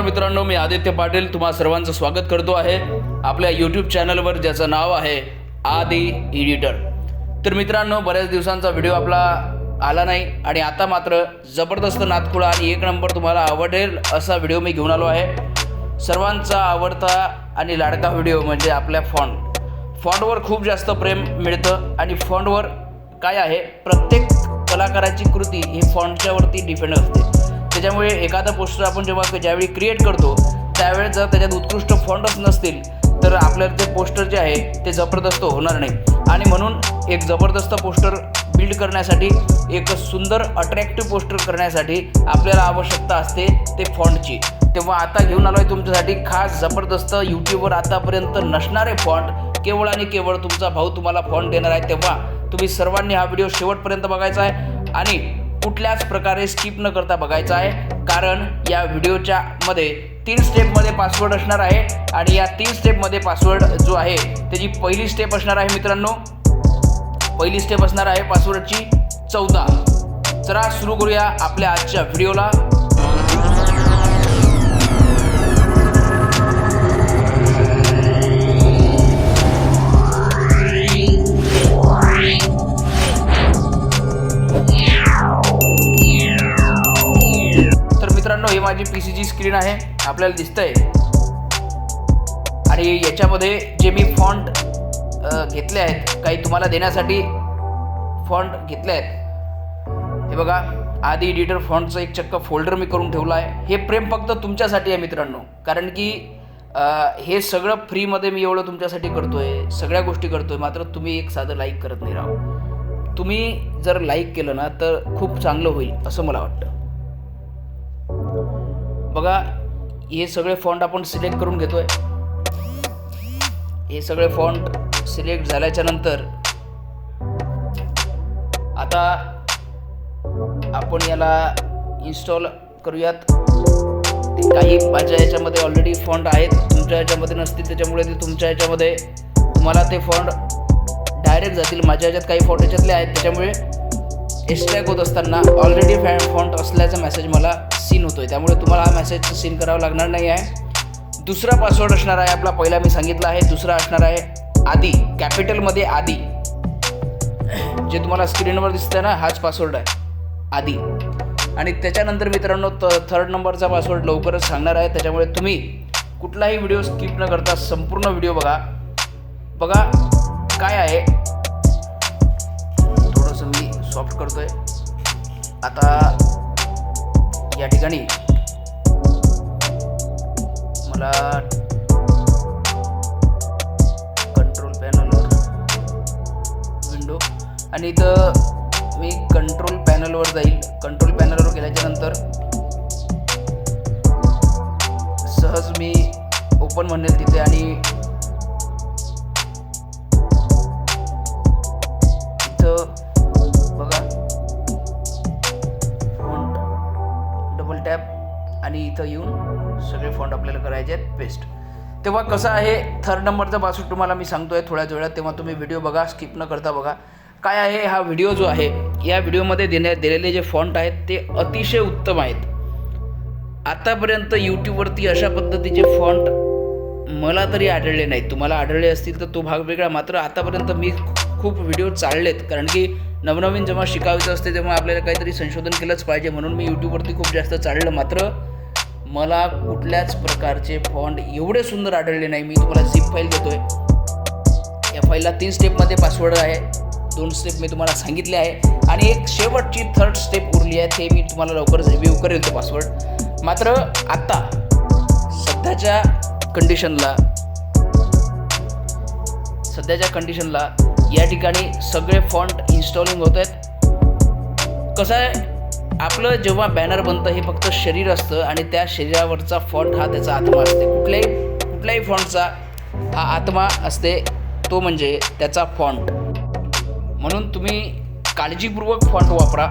नमस्कार मित्रांनो मी आदित्य पाटील. तुम्हा सर्वांचं स्वागत करतो आहे आपल्या यूट्यूब चॅनलवर ज्याचं नाव आहे आदी एडिटर तर मित्रांनो बऱ्याच दिवसांचा व्हिडिओ आपला आला नाही आणि आता मात्र जबरदस्त नातखुळा आणि एक नंबर तुम्हाला आवडेल असा व्हिडिओ मी घेऊन आलो आहे. सर्वांचा आवडता आणि लाडका व्हिडिओ म्हणजे आपल्या फॉन्ट फॉन्टवर खूप जास्त प्रेम मिळतं आणि फॉन्टवर काय आहे? प्रत्येक कलाकाराची कृती ही फॉन्टच्यावरती डिपेंड असते. त्याच्यामुळे एखादा पोस्टर आपण जेव्हा ज्यावेळी क्रिएट करतो त्यावेळेस जर त्याच्यात उत्कृष्ट फॉन्टच नसतील तर आपल्याला ते पोस्टर जे आहे ते जबरदस्त होणार नाही. आणि म्हणून एक जबरदस्त पोस्टर बिल्ड करण्यासाठी एक सुंदर अट्रॅक्टिव्ह पोस्टर करण्यासाठी आपल्याला आवश्यकता असते ते फॉन्टची तेव्हा आता घेऊन आलो आहे तुमच्यासाठी खास जबरदस्त यूट्यूबवर आतापर्यंत नसणारे फॉन्ट केवळ आणि केवळ तुमचा भाऊ तुम्हाला फॉन्ट देणार आहे. तेव्हा तुम्ही सर्वांनी हा व्हिडिओ शेवटपर्यंत बघायचा आहे. आणि कुठल्याच प्रकारे स्किप न करता बघायचा आहे. कारण या व्हिडिओच्या मध्ये तीन स्टेपमध्ये पासवर्ड असणार आहे आणि या तीन स्टेपमध्ये पासवर्ड जो आहे त्याची पहिली स्टेप असणार आहे मित्रांनो. पहिली स्टेप असणार आहे पासवर्डची चौदा. चला सुरू करूया आपल्या आजच्या व्हिडिओला. ही माझी पी सीची स्क्रीन आहे. आपल्याला दिसतंय. आणि याच्यामध्ये जे मी फॉन्ट घेतले आहेत काही तुम्हाला देण्यासाठी फॉन्ट घेतले आहेत. हे बघा आधी एडिटर फॉन्टचं एक चक्क फोल्डर मी करून ठेवलं आहे. हे प्रेम फक्त तुमच्यासाठी आहे मित्रांनो. कारण की हे सगळं फ्रीमध्ये मी एवढं तुमच्यासाठी करतो आहे सगळ्या गोष्टी करतो आहे मात्र तुम्ही एक साधं लाईक करत नाही राहा. तुम्ही जर लाईक केलं ना तर खूप चांगलं होईल असं मला वाटतं. बघा हे सगळे फॉन्ट आपण सिलेक्ट करून घेतो आहे हे सगळे फॉन्ट सिलेक्ट झाल्याच्यानंतर आता आपण याला इन्स्टॉल करूयात. ते काही माझ्या याच्यामध्ये ऑलरेडी फॉन्ट आहेत तुमच्या याच्यामध्ये नसतील त्याच्यामुळे ते तुमच्या याच्यामध्ये तुम्हाला ते फॉन्ट डायरेक्ट जातील. माझ्या याच्यात काही फॉन्ट याच्यातले आहेत त्याच्यामुळे एक्स्ट्रॅक होत असताना ऑलरेडी फॅ फॉन्ट असल्याचा मेसेज मला सीन होतो आहे त्यामुळे तुम्हाला हा मेसेज सीन करावा लागणार नाही आहे. दुसरा पासवर्ड असणार आहे आपला. पहिला मी सांगितला आहे. दुसरा असणार आहे आधी कॅपिटलमध्ये आधी जे तुम्हाला स्क्रीनवर दिसतं ना हाच पासवर्ड आहे. आधी आणि त्याच्यानंतर मित्रांनो त थर्ड नंबरचा पासवर्ड लवकरच सांगणार आहे. त्याच्यामुळे तुम्ही कुठलाही व्हिडिओ स्किप न करता संपूर्ण व्हिडिओ बघा. बघा काय आहे. थोडंसं मी सॉफ्ट करतोय. आता या ठिकाणी. मला कंट्रोल पॅनलवर विंडो आणि इथं मी कंट्रोल पॅनलवर जाईल. कंट्रोल पॅनलवर गेल्याच्यानंतर सहज मी ओपन म्हणेल तिथे आणि डबल टॅप आणि इथं येऊन सगळे फॉन्ट आपल्याला करायचे आहेत पेस्ट तेव्हा कसं आहे थर्ड नंबरचा पासवर्ड तुम्हाला मी सांगतोय थोड्याच वेळात तेव्हा तुम्ही व्हिडिओ बघा स्किप न करता बघा. काय आहे हा व्हिडिओ जो आहे या व्हिडिओमध्ये देण्यात दिलेले जे फॉन्ट आहेत ते अतिशय उत्तम आहेत. आतापर्यंत यूट्यूबवरती अशा पद्धतीचे फॉन्ट मला तरी आढळले नाहीत. तुम्हाला आढळले असतील तर तो भाग वेगळा मात्र आतापर्यंत मी खूप व्हिडिओ चाललेत कारण की नवनवीन जेव्हा शिकायचं असते तेव्हा आपल्याला काहीतरी संशोधन केलंच पाहिजे. म्हणून मी यूट्यूबवरती खूप जास्त चाललं. मात्र मला कुठल्याच प्रकारचे फॉन्ट एवढे सुंदर आढळले नाही. मी तुम्हाला झिप फाईल देतोय. या फाईलला तीन स्टेपमध्ये पासवर्ड आहे. दोन स्टेप मी तुम्हाला सांगितले आहे. आणि एक शेवटची थर्ड स्टेप उरली आहे. ते मी तुम्हाला लवकरच रिव्ह्यू करेल तो पासवर्ड मात्र आत्ता सध्याच्या कंडिशनला सध्याच्या कंडिशनला या ठिकाणी सगळे फॉन्ट इन्स्टॉलिंग होत आहेत. कसं आहे? आपलं जेव्हा बॅनर बनतं हे फक्त शरीर असतं आणि त्या शरीरावरचा फॉन्ट हा त्याचा आत्मा असते. कुठल्याही कुठल्याही फॉन्टचा हा आत्मा असते तो म्हणजे त्याचा फॉन्ट म्हणून तुम्ही काळजीपूर्वक फॉन्ट वापरा.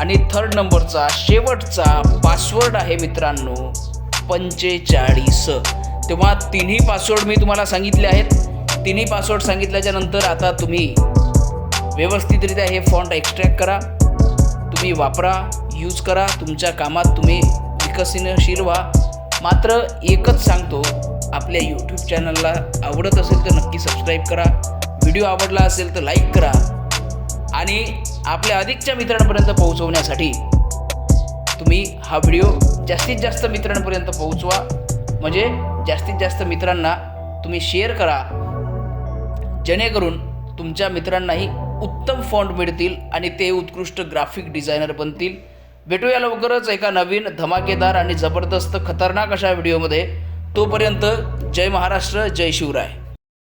आणि थर्ड नंबरचा शेवटचा पासवर्ड आहे मित्रांनो पंचेचाळीस. तेव्हा तिन्ही पासवर्ड मी तुम्हाला सांगितले आहेत. तिन्ही पासवर्ड सांगितल्याच्या नंतर आता तुम्ही व्यवस्थितरित्या हे फॉन्ट एक्स्ट्रॅक्ट करा. तुम्ही वापरा यूज करा. तुमच्या कामात तुम्ही विकसनशील व्हा. मात्र एकच सांगतो आपल्या यूट्यूब चॅनलला आवडत असेल तर नक्की सबस्क्राईब करा. व्हिडिओ आवडला असेल तर लाईक करा. आणि आपल्या अधिकच्या मित्रांपर्यंत पोहोचवण्यासाठी तुम्ही हा व्हिडिओ जास्तीत जास्त मित्रांपर्यंत पोहोचवा. म्हणजे जास्तीत जास्त मित्रांना तुम्ही शेअर करा. जेणेकरून तुमच्या मित्रांनाही उत्तम फॉन्ट मिळतील आणि ते उत्कृष्ट ग्राफिक डिझायनर बनतील. भेटूया लवकरच एका नवीन धमाकेदार आणि जबरदस्त खतरनाक अशा व्हिडिओमध्ये तोपर्यंत जय महाराष्ट्र जय शिवराय.